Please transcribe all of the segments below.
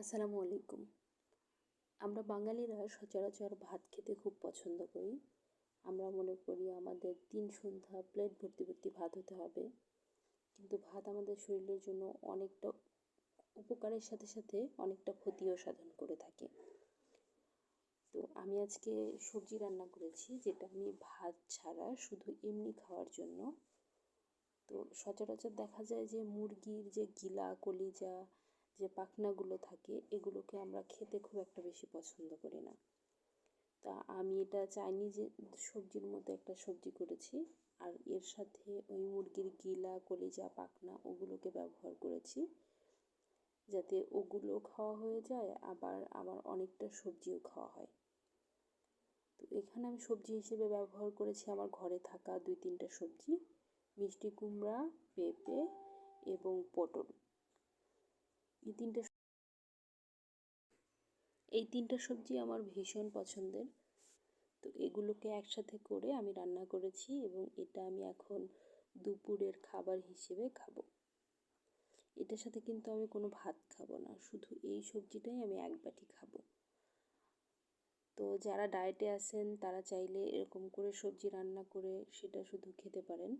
আসসালামু আলাইকুম। আমরা বাঙালিরা সচরাচর ভাত খেতে খুব পছন্দ করি। আমরা মনে করি আমাদের তিন সন্ধ্যা প্লেট ভর্তি ভর্তি ভাত হতে হবে। কিন্তু ভাত আমাদের শরীরের জন্য অনেকটা উপকারের সাথে সাথে অনেকটা ক্ষতিও সাধন করে থাকে। তো আমি আজকে সবজি রান্না করেছি, যেটা আমি ভাত ছাড়া শুধু এমনি খাওয়ার জন্য। তো সচরাচর দেখা যায় যে মুরগির যে গিলা, কলিজা যে পাখনাগুলো থাকে, এগুলোকে আমরা খেতে খুব একটা বেশি পছন্দ করি না। তা আমি এটা চাইনিজ সবজির মধ্যে একটা সবজি করেছি, আর এর সাথে ওই মুরগির গিলা, কলিজা, পাখনা ওগুলোকে ব্যবহার করেছি। যাতে ওগুলো খাওয়া হয়ে যায়, আবার আমার অনেকটা সবজিও খাওয়া হয়। তো এখানে আমি সবজি হিসেবে ব্যবহার করেছি আমার ঘরে থাকা দুই তিনটা সবজি, মিষ্টি কুমড়া, পেঁপে এবং পটল। এই তিনটে এই তিনটা সবজি আমার ভীষণ পছন্দের। তো এগুলোকে একসাথে করে আমি রান্না করেছি এবং এটা আমি এখন দুপুরের খাবার হিসেবে খাব। এটার সাথে কিন্তু আমি কোনো ভাত খাব না, শুধু এই সবজিটাই আমি এক বাটি খাব। তো যারা ডায়েটে আছেন, তারা চাইলে এরকম করে সবজি রান্না করে সেটা শুধু খেতে পারেন।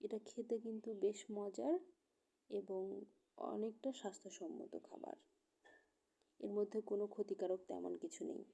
এটা খেতে কিন্তু বেশ মজার এবং অনেকটা স্বাস্থ্যসম্মত খাবার। এর মধ্যে কোনো ক্ষতিকারক তেমন কিছু নেই।